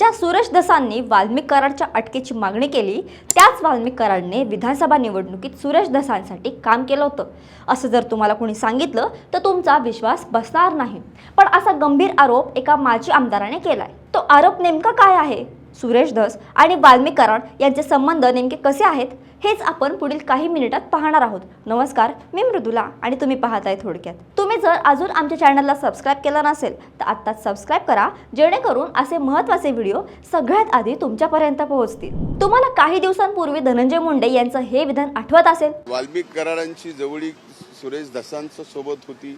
ज्या सुरेश दसांनी वाल्मिक कराडच्या अटकेची मागणी केली त्याच वाल्मिक कराडने विधानसभा निवडणुकीत सुरेश दसांसाठी काम केलं होतं. असं जर तुम्हाला कोणी सांगितलं तर तुमचा विश्वास बसणार नाही. पण असा गंभीर आरोप एका माजी आमदाराने केलाय. तो आरोप नेमका काय आहे? सुरेश धस आणि वाल्मिक कराड यांचे संबंध नेमके कसे आहेत? हेच आपण पुढील काही मिनिटात पाहणार आहोत. नमस्कार मी मृदुला आणि तुम्ही पाहत आहे थोडक्यात. तुम्ही जर अजून आमच्या चॅनलला सबस्क्राईब केला नसेल तर आत्ताच सबस्क्राईब करा जेणेकरून असे महत्त्वाचे व्हिडिओ सगळ्यात आधी तुमच्यापर्यंत पोहोचतील. तुम्हाला काही दिवसांपूर्वी धनंजय मुंडे यांचं हे विधान आठवत असेल? वाल्मिक कराडांची जवळीक सुरेश धसांचं सोबत होती.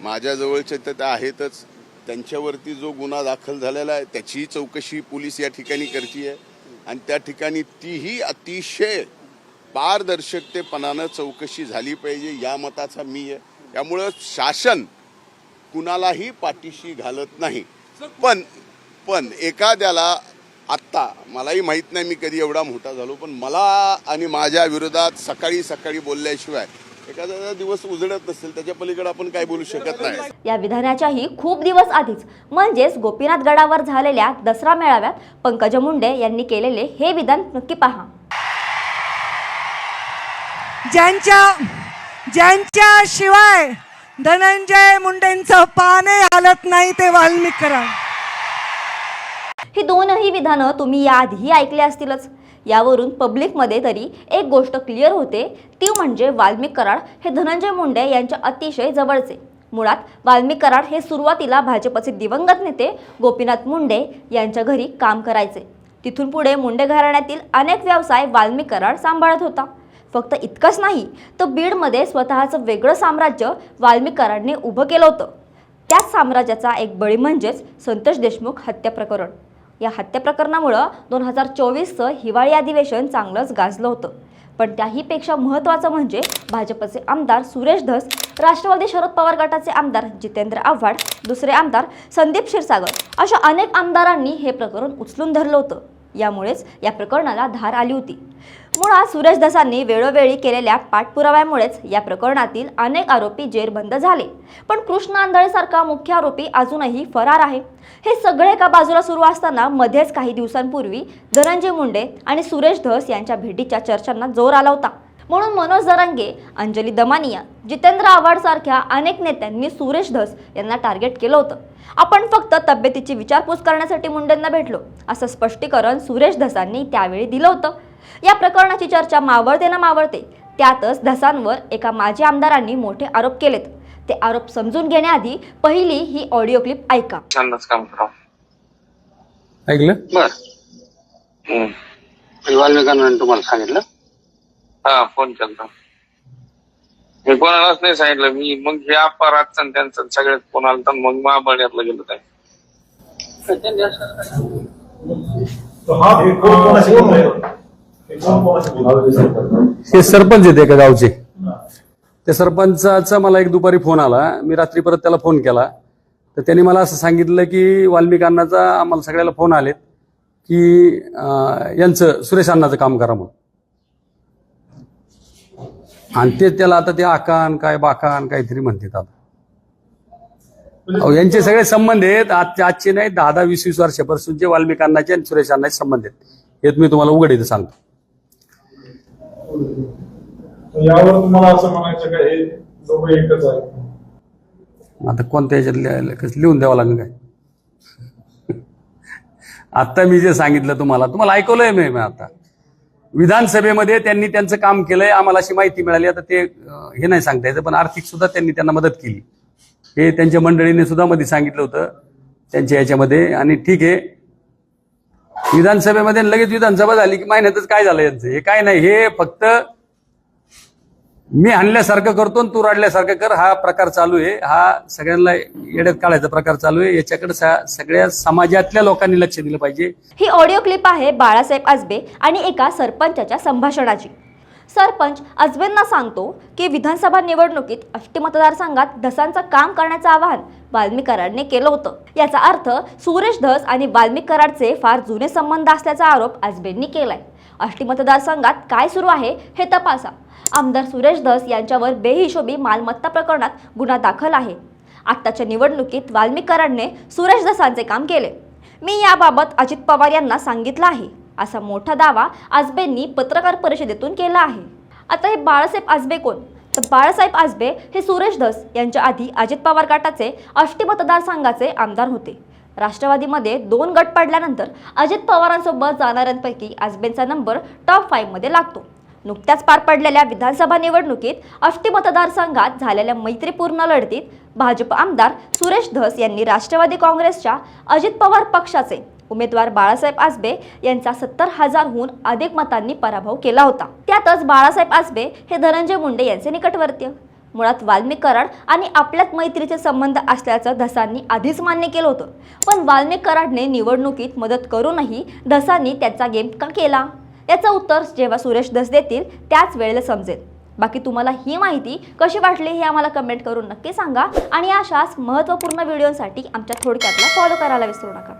माझ्या जवळचे तर त्या आहेतच. त्यांच्यावरती जो गुन्हा दाखल झालेला आहे त्याचीही चौकशी पोलीस या ठिकाणी करते आणि त्या ठिकाणी तीही अतिशय पारदर्शकतेपणानं चौकशी झाली पाहिजे या मताचा मी आहे. त्यामुळं शासन कुणालाही पाठीशी घालत नाही. पण पण एखाद्याला आत्ता मलाही माहीत नाही मी कधी एवढा मोठा झालो पण मला आणि माझ्या विरोधात सकाळी सकाळी बोलल्याशिवाय एखादा दिवस उजळत नसेल त्याच्या पलीकडे आपण काय बोलू शकत नाही. या विधानाच्याही खूप दिवस आधीच म्हणजेच गोपीनाथ गडावर झालेल्या दसरा मेळाव्यात पंकजा मुंडे यांनी केलेले हे विधान नक्की पहा. ज्यांच्या ज्यांच्याशिवाय धनंजय मुंडेंचं पाने हालत नाही ते वाल्मिक कराड ही दोनही विधानं तुम्ही याआधीही ऐकली असतीलच. यावरून पब्लिकमध्ये तरी एक गोष्ट क्लिअर होते ती म्हणजे वाल्मिक कराड हे धनंजय मुंडे यांच्या अतिशय जवळचे. मुळात वाल्मिक कराड हे सुरुवातीला भाजपचे दिवंगत नेते गोपीनाथ मुंडे यांच्या घरी काम करायचे. तिथून पुढे मुंडे घराण्यातील अनेक व्यवसाय वाल्मिक कराड सांभाळत होता. फक्त इतकंच नाही तर बीडमध्ये स्वतःचं वेगळं साम्राज्य वाल्मिकरांनी उभं केलं होतं. त्याच साम्राज्याचा एक बळी म्हणजेच संतोष देशमुख हत्या प्रकरण. या हत्या प्रकरणामुळं दोन हजार चोवीसचं हिवाळी अधिवेशन चांगलंच गाजलं होतं. पण त्याहीपेक्षा महत्त्वाचं म्हणजे भाजपचे आमदार सुरेश धस राष्ट्रवादी शरद पवार गटाचे आमदार जितेंद्र आव्हाड दुसरे आमदार संदीप क्षीरसागर अशा अनेक आमदारांनी हे प्रकरण उचलून धरलं होतं. यामुळेच या प्रकरणाला धार आली होती. मुळात सुरेश धसांनी वेळोवेळी केलेल्या पाठपुराव्यामुळेच या प्रकरणातील अनेक आरोपी जेरबंद झाले. पण कृष्ण आंधळेसारखा मुख्य आरोपी अजूनही फरार आहे. हे सगळे एका बाजूला सुरू असताना मध्येच काही दिवसांपूर्वी धनंजय मुंडे आणि सुरेश धस यांच्या भेटीच्या चर्चांना जोर आला होता. म्हणून मनोज जरांगे अंजली दमानिया जितेंद्र आव्हाड सारख्या अनेक नेत्यांनी सुरेश धस यांना टार्गेट केलं होतं. आपण फक्त तब्येतीची विचारपूस करण्यासाठी मुंडेंना भेटलो असं स्पष्टीकरण सुरेश धसांनी त्यावेळी दिलं होतं. या प्रकरणाची चर्चा मावळते ना मावळते. त्यातच धसांवर एका माजी आमदारांनी मोठे आरोप केलेत. ते आरोप समजून घेण्याआधी पहिली ही ऑडिओ क्लिप ऐका. छानच काम करा. ऐकलं? बर. वाल्मिकांना तुम्हाला सांगितलं? हा फोन केलता. मी कोणालाच नाही सांगितलं. मी मग हे अपराधचं आणि त्यांचं सगळ्यात फोन आला तर मग महाबळ्यातलं गेलो काय हे हे सरपंच आहेत एका गावचे. त्या सरपंचाचा मला एक दुपारी फोन आला. मी रात्री परत त्याला फोन केला. तर त्यांनी मला असं सांगितलं की वाल्मिकांनाचा आम्हाला सगळ्याला फोन आलेत की यांचं सुरेश अण्णाचं काम करा म्हणून. आणि ते त्याला आता ते आकान काय बाकान काहीतरी म्हणतात आता. अहो, यांचे सगळे संबंध आहेत. आजचे आजचे नाही दहा दहा वीस वीस वर्षापासून जे वाल्मिकांनाचे आणि सुरेश अण्णाचे संबंध आहेत. हे मी तुम्हाला उघड इथं सांगतो. यावर तुम्हाला असं म्हणायचं का हे दोघं एकच आहे आता कोणत्या याच्यात लिहायला लिहून द्यावं लागेल काय? आता मी जे सांगितलं तुम्हाला तुम्हाला ऐकवलंय मी आता. विधानसभेमध्ये त्यांनी त्यांचं काम केलंय आम्हाला अशी माहिती मिळाली. आता ते हे नाही सांगता यायचं पण आर्थिक सुद्धा त्यांनी त्यांना मदत केली. हे त्यांच्या मंडळीने सुद्धा मध्ये सांगितलं होतं त्यांच्या याच्यामध्ये. आणि ठीक आहे विधानसभेमध्ये लगेच विधानसभा झाली की महिन्यातच काय झालं यांचं? हे काय नाही हे फक्त मी हाणल्यासारखं करतो आणि तू रडल्यासारखं कर. हा प्रकार चालू आहे. हा सगळ्यांना येड्यात काढायचा प्रकार चालू आहे. याच्याकडे सगळ्या समाजातल्या लोकांनी लक्ष दिलं पाहिजे. ही ऑडिओ क्लिप आहे बाळासाहेब आजबे आणि एका सरपंचाच्या संभाषणाची. सरपंच अजबेंना सांगतो की विधानसभा निवडणुकीत अष्टी मतदारसंघात धसांचं काम करण्याचं आवाहन वाल्मिक कराडने केलं होतं. याचा अर्थ सुरेश धस आणि वाल्मिक कराडचे फार जुने संबंध असल्याचा आरोप आजबेंनी केलाय. आष्टी मतदारसंघात काय सुरू आहे हे तपासा. आमदार सुरेश धस यांच्यावर बेहिशोबी मालमत्ता प्रकरणात गुन्हा दाखल आहे. आत्ताच्या निवडणुकीत वाल्मिकरांनी सुरेश धसांचे काम केले. मी याबाबत अजित पवार यांना सांगितलं आहे. असा मोठा दावा आजबेंनी पत्रकार परिषदेतून केला आहे. आता हे बाळासाहेब आजबे कोण? तर बाळासाहेब आजबे हे सुरेश धस यांच्या आधी अजित पवार गटाचे अष्टी मतदारसंघाचे आमदार होते. राष्ट्रवादीमध्ये दोन गट पडल्यानंतर अजित पवारांसोबत जाणाऱ्यांपैकी आजबेंचा नंबर टॉप फाईव्हमध्ये लागतो. नुकत्याच पार पडलेल्या विधानसभा निवडणुकीत अष्टी मतदारसंघात झालेल्या मैत्रीपूर्ण लढतीत भाजप आमदार सुरेश धस यांनी राष्ट्रवादी काँग्रेसच्या अजित पवार पक्षाचे उमेदवार बाळासाहेब आसबे यांचा सत्तर हजारहून अधिक मतांनी पराभव केला होता. त्यातच बाळासाहेब आसबे हे धनंजय मुंडे यांचे निकटवर्तीय. मुळात वाल्मिक कराड आणि आपल्यात मैत्रीचे संबंध असल्याचं धसांनी आधीच मान्य केलं होतं. पण वाल्मिक कराडने निवडणुकीत मदत करूनही धसांनी त्याचा गेम का केला? याचं उत्तर जेव्हा सुरेश धस देतील त्याच वेळेला समजेल. बाकी तुम्हाला ही माहिती कशी वाटली हे आम्हाला कमेंट करून नक्की सांगा. आणि अशाच महत्त्वपूर्ण व्हिडिओसाठी आमच्या थोडक्यातला फॉलो करायला विसरू नका.